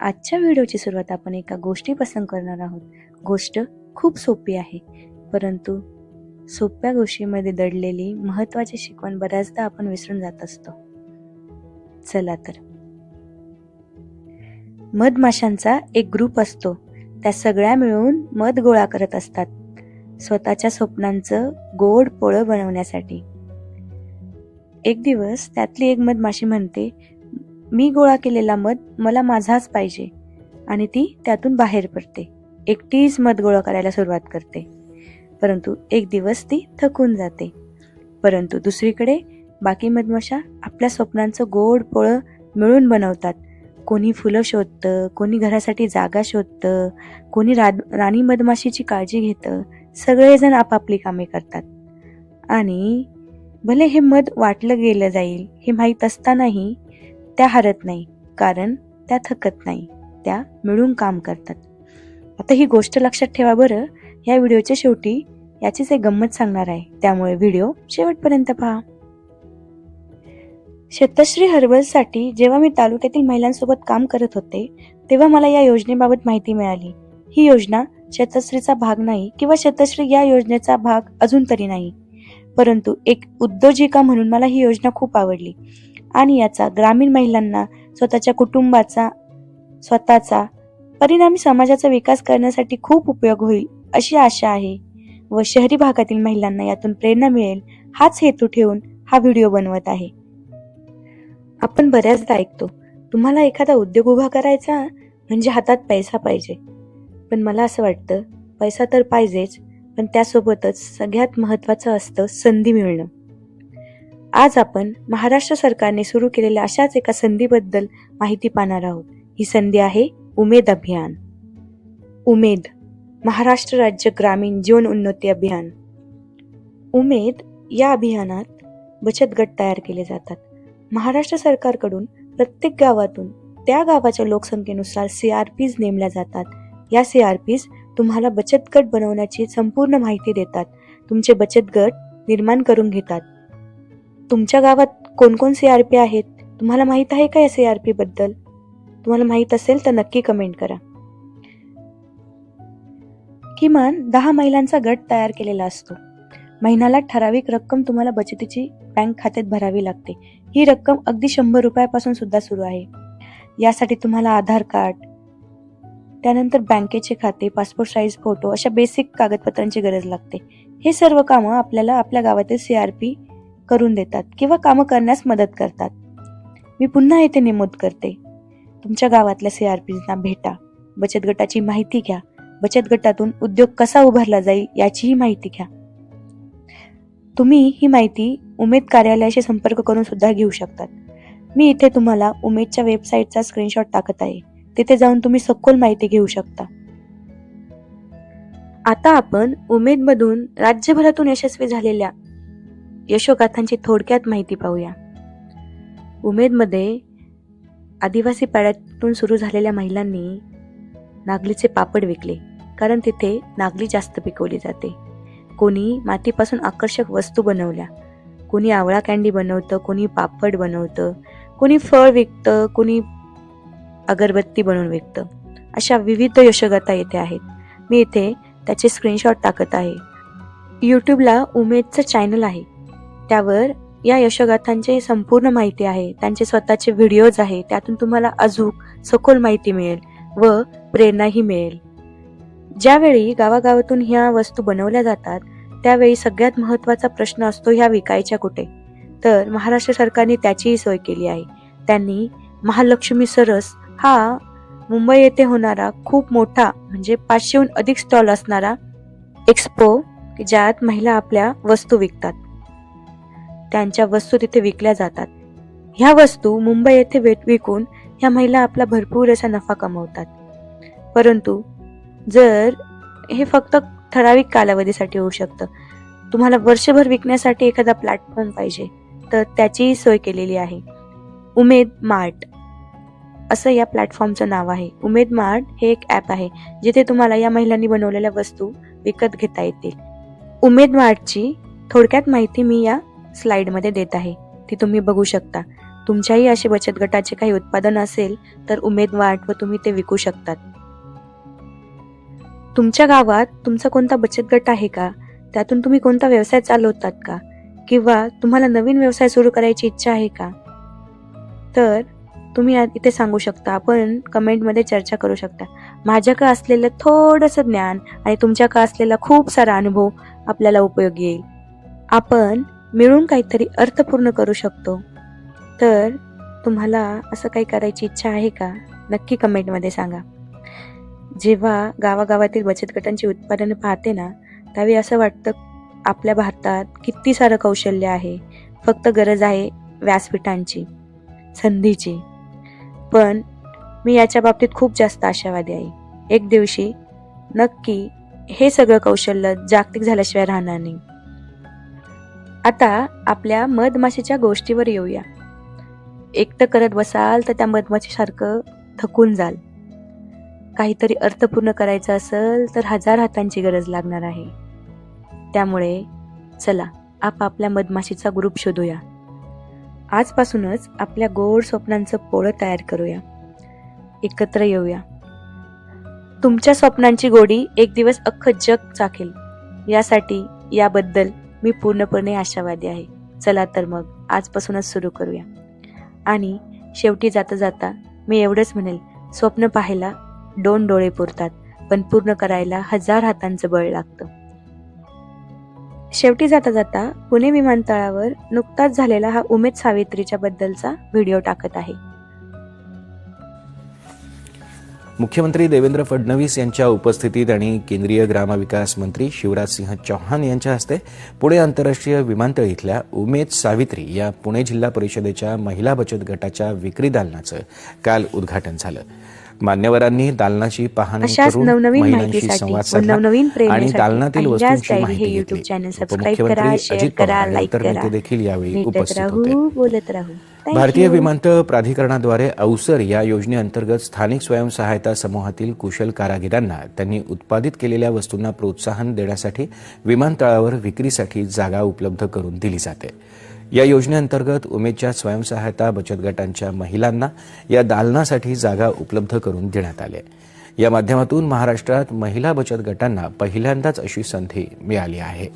आजच्या व्हिडिओची सुरुवात आपण एका गोष्टीपासून करणार आहोत. गोष्ट खूप सोपी आहे परंतु सोप्या गोष्टीमध्ये दडलेली महत्त्वाची शिकवण बऱ्याचदा आपण विसरून जात असतो. चला तर. मधमाशांचा एक ग्रुप असतो. त्या सगळ्या मिळून मध गोळा करत असतात. स्वतःच्या स्वप्नांचं गोड पोळं बनवण्यासाठी. एक दिवस त्यातली एक मधमाशी म्हणते मी गोळा केलेला मध मला माझाच पाहिजे. आणि ती त्यातून बाहेर पडते. एकटीच मध गोळा करायला सुरुवात करते. परंतु एक दिवस ती थकून जाते. परंतु दुसरीकडे बाकी मधमाशा आपल्या स्वप्नांचं गोड पोळं मिळून बनवतात. कोणी फुलं शोधतं कोणी घरासाठी जागा शोधतं कोणी रा राणी मधमाशीची काळजी घेतं सगळेजण आपापली कामे करतात. आणि भले हे मध वाटलं गेलं जाईल हे माहीत असतानाही त्या हरत नाही कारण त्या थकत नाही त्या मिळून काम करतात. आता ही गोष्ट लक्षात ठेवा बरं. या व्हिडिओच्या शेवटी याचीच एक गंमत सांगणार आहे. त्यामुळे व्हिडिओ शेवटपर्यंत पहा. शतश्री हर्बलसाठी जेव्हा मी तालुक्यातील महिलांसोबत काम करत होते तेव्हा मला या योजनेबाबत माहिती मिळाली. ही योजना शतश्रीचा भाग नाही किंवा शतश्री या योजनेचा भाग अजून तरी नाही. परंतु एक उद्योजिका म्हणून मला ही योजना खूप आवडली. आणि याचा ग्रामीण महिलांना स्वतःच्या कुटुंबाचा स्वतःचा परिणामी समाजाचा विकास करण्यासाठी खूप उपयोग होईल अशी आशा आहे व शहरी भागातील महिलांना यातून प्रेरणा मिळेल हाच हेतू ठेवून हा व्हिडिओ बनवत आहे. आपण बऱ्याचदा ऐकतो तुम्हाला एखादा उद्योग उभा करायचा म्हणजे हातात पैसा पाहिजे. पण मला असं वाटतं पैसा तर पाहिजेच पण त्यासोबतच सगळ्यात महत्वाचं असतं संधी मिळणं. आज आपण महाराष्ट्र सरकारने सुरू केलेल्या अशाच एका संधीबद्दल माहिती पाहणार आहोत. ही संधी आहे उमेद अभियान. उमेद महाराष्ट्र राज्य ग्रामीण जीवन उन्नती अभियान. उमेद या अभियानात बचत गट तयार केले जातात. महाराष्ट्र सरकारकडून प्रत्येक गावातून त्या गावाच्या लोकसंख्येनुसार सी आर पीज नेमल्या जातात. या सी आर पीज तुम्हाला बचत गट बनवण्याची संपूर्ण माहिती देतात. तुमचे बचत गट निर्माण करून घेतात. तुमच्या गावात कोणकोण सी आर पी आहेत? तुम्हाला माहीत आहे का या सी आरबद्दल? तुम्हाला माहीत असेल तर नक्की कमेंट करा. किमान दहा महिलांचा गट तयार केलेला असतो. महिन्याला ठराविक रक्कम तुम्हाला बचतीची बँक खात्यात भरावी लागते. ही रक्कम अगदी शंभर रुपयापासून सुद्धा सुरू आहे. यासाठी तुम्हाला आधार कार्ड त्यानंतर बँकेचे खाते पासपोर्ट साईज फोटो अशा बेसिक कागदपत्रांची गरज लागते. हे सर्व कामं आपल्याला आपल्या गावातील सी आर पी करून देतात किंवा कामं करण्यास मदत करतात. मी पुन्हा येथे नमूद करते. तुमच्या गावातल्या सी आर पीना भेटा. बचत गटाची माहिती घ्या. बचत गटातून उद्योग कसा उभारला जाईल याचीही माहिती घ्या. तुम्ही ही माहिती उमेद कार्यालयाशी संपर्क करून सुद्धा घेऊ शकतात. मी इथे तुम्हाला उमेदच्या वेबसाईटचा स्क्रीनशॉट टाकत आहे. तिथे जाऊन तुम्ही सखोल माहिती घेऊ शकता. आता आपण उमेदमधून राज्यभरातून यशस्वी झालेल्या यशोगाथांची थोडक्यात माहिती पाहूया. उमेदमध्ये आदिवासी पाड्यातून सुरू झालेल्या महिलांनी नागलीचे पापड विकले कारण तिथे नागली जास्त पिकवली जाते. कोणी मातीपासून आकर्षक वस्तू बनवल्या कोणी आवळा कँडी बनवतं कोणी पापड बनवतं कोणी फळ विकतं कोणी अगरबत्ती बनवून विकतं. अशा विविध यशोगाथा येथे आहेत. मी इथे त्याचे स्क्रीनशॉट टाकत आहे. यूट्यूबला उमेदचं चॅनल आहे. त्यावर या यशोगाथांची संपूर्ण माहिती आहे. त्यांचे स्वतःचे व्हिडिओज आहे. त्यातून तुम्हाला अजूक सखोल माहिती मिळेल व प्रेरणाही मिळेल. ज्यावेळी गावागावातून ह्या वस्तू बनवल्या जातात त्यावेळी सगळ्यात महत्त्वाचा प्रश्न असतो ह्या विकायच्या कुठे? तर महाराष्ट्र सरकारने त्याचीही सोय केली आहे. त्यांनी महालक्ष्मी सरस हा मुंबई येथे होणारा खूप मोठा म्हणजे पाचशेहून अधिक स्टॉल असणारा एक्सपो ज्यात महिला आपल्या वस्तू विकतात. त्यांच्या वस्तू तिथे विकल्या जातात. ह्या वस्तू मुंबई येथे वेट विकून ह्या महिला आपला भरपूर असा नफा कमवतात. परंतु जर हे फक्त ठराविक कालावधीसाठी होऊ शकतं. तुम्हाला वर्षभर विकण्यासाठी एखादा प्लॅटफॉर्म पाहिजे तर त्याचीही सोय केलेली आहे. उमेद मार्ट. असं या प्लॅटफॉर्मचं नाव आहे. उमेद मार्ट हे एक ॲप आहे जिथे तुम्हाला या महिलांनी बनवलेल्या वस्तू विकत घेता येतील. उमेद मार्टची थोडक्यात माहिती मी या स्लाइडमध्ये देत आहे. ती तुम्ही बघू शकता. तुमच्याही असे बचत गटाचे काही उत्पादन असेल तर उमेद वाट व तुम्ही ते विकू शकतात. तुमच्या गावात तुमचा कोणता बचत गट आहे का? त्यातून तुम्ही कोणता व्यवसाय चालवतात का? किंवा तुम्हाला नवीन व्यवसाय सुरू करायची इच्छा आहे का? तर तुम्ही इथे सांगू शकता. आपण कमेंटमध्ये चर्चा करू शकता. माझ्याकडे असलेलं थोडंसं ज्ञान आणि तुमच्याकडे असलेला खूप सारा अनुभव आपल्याला उपयोगी येईल. आपण मिळून काहीतरी अर्थपूर्ण करू शकतो. तर तुम्हाला असं काही करायची इच्छा आहे का? नक्की कमेंटमध्ये सांगा. जेव्हा गावागावातील बचत गटांची उत्पादनं पाहते ना त्यावेळी असं वाटतं आपल्या भारतात किती सारं कौशल्य आहे. फक्त गरज आहे व्यासपीठांची संधीची. पण मी याच्या बाबतीत खूप जास्त आशावादी आहे. एक दिवशी नक्की हे सगळं कौशल्य जागतिक झाल्याशिवाय राहणार नाही. आता आपल्या मधमाशीच्या गोष्टीवर येऊया. एकटं करत बसाल तर त्या मधमाशीसारखं थकून जाल. काहीतरी अर्थपूर्ण करायचं असेल तर हजार हातांची गरज लागणार आहे. त्यामुळे चला आपापल्या मधमाशीचा ग्रुप शोधूया. आजपासूनच आपल्या गोड स्वप्नांचं पोळं तयार करूया. एकत्र येऊया. तुमच्या स्वप्नांची गोडी एक दिवस अख्खं जग चाखेल. यासाठी याबद्दल मी पूर्णपणे आशावादी आहे. चला तर मग आजपासूनच सुरू करूया. आणि शेवटी जाता जाता मी एवढंच म्हणेल स्वप्न पाहायला दोन डोळे पुरतात पण पूर्ण करायला हजार हातांचं बळ लागतं. शेवटी जाता जाता पुणे विमानतळावर नुकताच झालेला हा उमेद सावित्रीच्या बद्दलचा व्हिडिओ टाकत आहे. मुख्यमंत्री देवेंद्र फडणवीस यांच्या उपस्थितीत आणि केंद्रीय ग्रामविकास मंत्री शिवराजसिंह चौहान यांच्या हस्ते पुणे आंतरराष्ट्रीय विमानतळ इथल्या उमेद सावित्री या पुणे जिल्हा परिषदेच्या महिला बचत गटाच्या विक्री दालनाचं काल उद्घाटन झालं. मान्यवरांनी दालनाची पाहणी करून महिलांशी संवाद साधला आणि दालनातील वस्तूंची माहिती घेतली. उपमुख्यमंत्री अजित पवार देखील यावेळी उपस्थित होते. भारतीय. विमानतळ प्राधिकरणाद्वारे अवसर या योजनेअंतर्गत स्थानिक स्वयंसहायता समूहातील कुशल कारागिरांना त्यांनी उत्पादित केलेल्या वस्तूंना प्रोत्साहन देण्यासाठी विमानतळावर विक्रीसाठी जागा उपलब्ध करून दिली जाते. या योजनेअंतर्गत उमेदच्या स्वयंसहायता बचत गटांच्या महिलांना या दालनासाठी जागा उपलब्ध करून देण्यात आल्या या माध्यमातून महाराष्ट्रात महिला बचत गटांना पहिल्यांदाच अशी संधी मिळाली आहे.